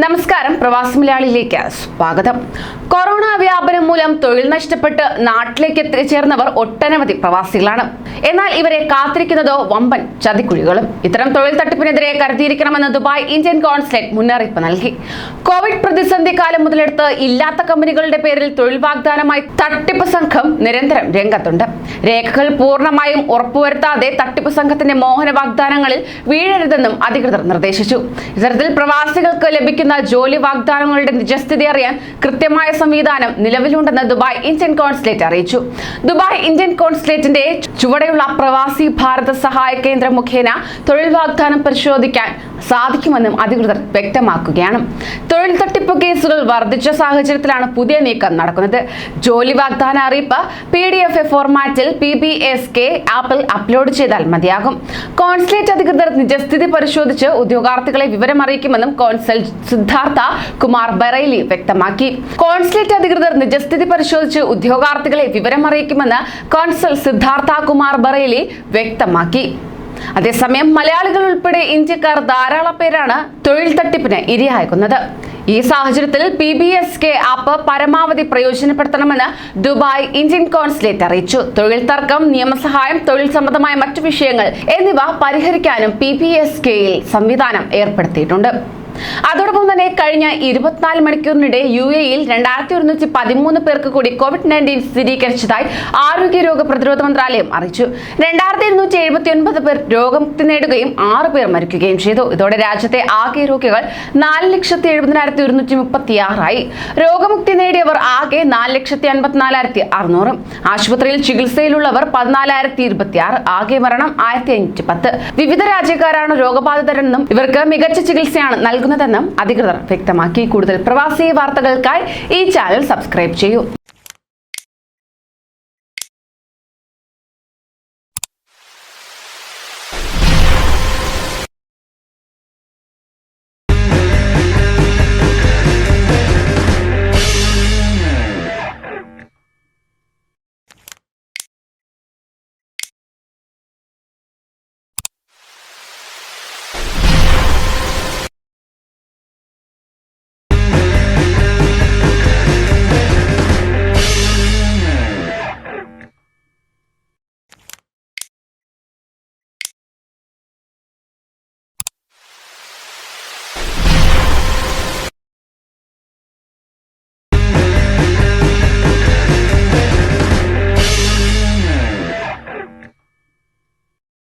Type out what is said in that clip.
നമസ്കാരം പ്രവാസി മലയാളിയിലേക്ക് സ്വാഗതം. കൊറോണ വ്യാപനം മൂലം തൊഴിൽ നഷ്ടപ്പെട്ട് നാട്ടിലേക്ക് എത്തിച്ചേർന്നവർ ഒട്ടനവധി പ്രവാസികളാണ്. എന്നാൽ ഇവരെ കാത്തിരിക്കുന്നതോ വമ്പൻ ചതിക്കുഴികളും. ഇത്തരം തൊഴിൽ തട്ടിപ്പിനെതിരെ കരുതിയിരിക്കണമെന്ന് ദുബായ് ഇന്ത്യൻ കോൺസുലേറ്റ് മുന്നറിയിപ്പ് നൽകി. കോവിഡ് പ്രതിസന്ധി കാലം മുതലെടുത്ത് ഇല്ലാത്ത കമ്പനികളുടെ പേരിൽ തൊഴിൽ വാഗ്ദാനമായി തട്ടിപ്പ് സംഘം നിരന്തരം രംഗത്തുണ്ട്. രേഖകൾ പൂർണമായും ഉറപ്പുവരുത്താതെ തട്ടിപ്പ് സംഘത്തിന്റെ മോഹന വാഗ്ദാനങ്ങളിൽ വീഴരുതെന്നും അധികൃതർ നിർദ്ദേശിച്ചു. ഇത്തരത്തിൽ പ്രവാസികൾക്ക് ലഭിക്കുന്ന ജോലി വാഗ്ദാനങ്ങളുടെ നിജസ്ഥിതി അറിയാൻ കൃത്യമായ സംവിധാനം നിലവിലുണ്ടെന്ന് ദുബായ് ഇന്ത്യൻ കോൺസുലേറ്റ് അറിയിച്ചു. ദുബായ് ഇന്ത്യൻ കോൺസുലേറ്റിന്റെ ചുവടെയുള്ള പ്രവാസി ഭാരത സഹായ കേന്ദ്രം മുഖേന തൊഴിൽ വാഗ്ദാനം പരിശോധിക്കാൻ സാധിക്കുമെന്നും അധികൃതർ വ്യക്തമാക്കുകയാണ്. തൊഴിൽ തട്ടിപ്പ് കേസുകൾ വർദ്ധിച്ച സാഹചര്യത്തിലാണ് പുതിയ നീക്കം നടക്കുന്നത്. ജോലി വാഗ്ദാന അറിയിപ്പ് പി ഡി എഫ് എ ഫോർമാറ്റിൽ പി ബി എസ് കെ ആപ്പിൽ അപ്ലോഡ് ചെയ്താൽ മതിയാകും. കോൺസുലേറ്റ് അധികൃതർ നിജസ്ഥിതി പരിശോധിച്ച് ഉദ്യോഗാർത്ഥികളെ വിവരം അറിയിക്കുമെന്നും കോൺസൽ സിദ്ധാർത്ഥ കുമാർ ബറൈലി വ്യക്തമാക്കി. കോൺസുലേറ്റ് അധികൃതർ നിജസ്ഥിതി പരിശോധിച്ച് ഉദ്യോഗാർത്ഥികളെ വിവരം അറിയിക്കുമെന്ന് കോൺസൽ സിദ്ധാർത്ഥ കുമാർ ബറൈലി വ്യക്തമാക്കി. അതേസമയം മലയാളികൾ ഉൾപ്പെടെ ഇന്ത്യക്കാർ ധാരാളം പേരാണ് തൊഴിൽ തട്ടിപ്പിന് ഇരയാക്കുന്നത് ഈ സാഹചര്യത്തിൽ P B S K app പരമാവധി പ്രയോജനപ്പെടുത്തണമെന്ന് ദുബായ് ഇന്ത്യൻ കോൺസുലേറ്റ് അറിയിച്ചു. തൊഴിൽ തർക്കം നിയമസഹായം തൊഴിൽ സംബന്ധമായ മറ്റു വിഷയങ്ങൾ എന്നിവ പരിഹരിക്കാനും പി ബി എസ് കെയിൽ സംവിധാനം ഏർപ്പെടുത്തിയിട്ടുണ്ട്. അതോടൊപ്പം തന്നെ കഴിഞ്ഞ ഇരുപത്തിനാല് മണിക്കൂറിനിടെ യു എയിൽ രണ്ടായിരത്തി ഒരുന്നൂറ്റി പതിമൂന്ന് പേർക്ക് കൂടി കോവിഡ് നയന്റീൻ സ്ഥിരീകരിച്ചതായി ആരോഗ്യ രോഗ പ്രതിരോധ മന്ത്രാലയം അറിയിച്ചു. രണ്ടായിരത്തി ഇരുന്നൂറ്റി എഴുപത്തി ഒൻപത് പേർ രോഗമുക്തി നേടുകയും ആറ് പേർ മരിക്കുകയും ചെയ്തു. ഇതോടെ രാജ്യത്തെ ആകെ രോഗികൾ നാല് ലക്ഷത്തി എഴുപതിനായിരത്തി ഒരുന്നൂറ്റി മുപ്പത്തി ആറായി രോഗമുക്തി നേടിയവർ ആകെ നാല് ലക്ഷത്തി അൻപത്തിനാലായിരത്തി അറുന്നൂറ് ആശുപത്രിയിൽ ചികിത്സയിലുള്ളവർ പതിനാലായിരത്തി ഇരുപത്തി ആറ് ആകെ മരണം ആയിരത്തി അഞ്ഞൂറ്റി പത്ത് വിവിധ രാജ്യക്കാരാണ് രോഗബാധിതരെന്നും ഇവർക്ക് മികച്ച ചികിത്സയാണ് നൽകുന്നതെന്നും അധികൃതർ വ്യക്തമാക്കി. കൂടുതൽ പ്രവാസി വാർത്തകൾക്കായി ഈ ചാനൽ സബ്സ്ക്രൈബ് ചെയ്യൂ.